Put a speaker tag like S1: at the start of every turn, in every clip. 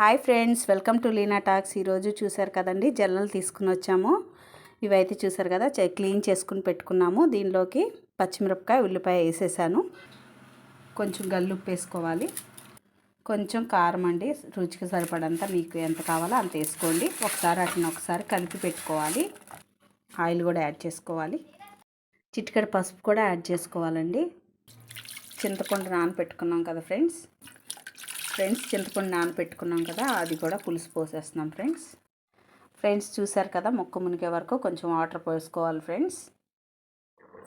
S1: Hi friends welcome to Leena talks. ఈరోజు చూసారు కదండి జల్లలు తీసుకుని వచ్చాము. ఇవైతే చూసారు కదా క్లీన్ చేసుకుని పెట్టుకున్నాము. దీనిలోకి పచ్చిమిరపకాయ ఉల్లిపాయ వేసేసాను. కొంచెం గల్లుప్పు వేసుకోవాలి. కొంచెం కారం అండి రుచికి సరిపడంత మీకు ఎంత కావాలో అంత వేసుకోండి. ఒకసారి అట్లా ఒకసారి కలిపి పెట్టుకోవాలి. ఆయిల్ కూడా యాడ్ చేసుకోవాలి. చిటికెడ పసుపు కూడా యాడ్ చేసుకోవాలండి. చింతపండు నానబెట్టుకున్నాం కదా ఫ్రెండ్స్. ఫ్రెండ్స్ చింతపండు నానబెట్టుకున్నాం కదా అది కూడా పులుసు పోసేస్తున్నాం ఫ్రెండ్స్. ఫ్రెండ్స్ చూసారు కదా మొక్క మునిగే వరకు కొంచెం వాటర్ పోసుకోవాలి ఫ్రెండ్స్.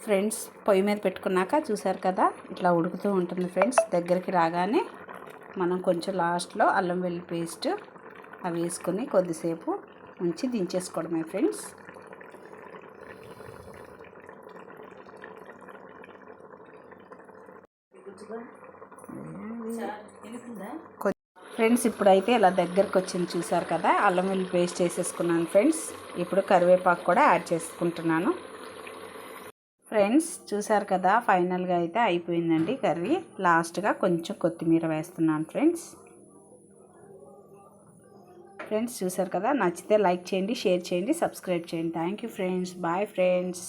S1: ఫ్రెండ్స్ పొయ్యి మీద పెట్టుకున్నాక చూసారు కదా ఇట్లా ఉడుకుతూ ఉంటుంది ఫ్రెండ్స్. దగ్గరికి రాగానే మనం కొంచెం లాస్ట్లో అల్లం వెల్లి పేస్ట్ అవి వేసుకొని కొద్దిసేపు ఉంచి దించేసుకోవడమే ఫ్రెండ్స్. ఫ్రెండ్స్ ఇప్పుడైతే ఇలా దగ్గరకు వచ్చింది చూసారు కదా అల్లం వెల్లి పేస్ట్ చేసేసుకున్నాను ఫ్రెండ్స్. ఇప్పుడు కరివేపాకు కూడా యాడ్ చేసుకుంటున్నాను. ఫ్రెండ్స్ చూసారు కదా ఫైనల్గా అయితే అయిపోయిందండి కర్రీ. లాస్ట్గా కొంచెం కొత్తిమీర వేస్తున్నాను ఫ్రెండ్స్. ఫ్రెండ్స్ చూసారు కదా నచ్చితే లైక్ చేయండి షేర్ చేయండి సబ్స్క్రైబ్ చేయండి. Thank you friends. Bye friends.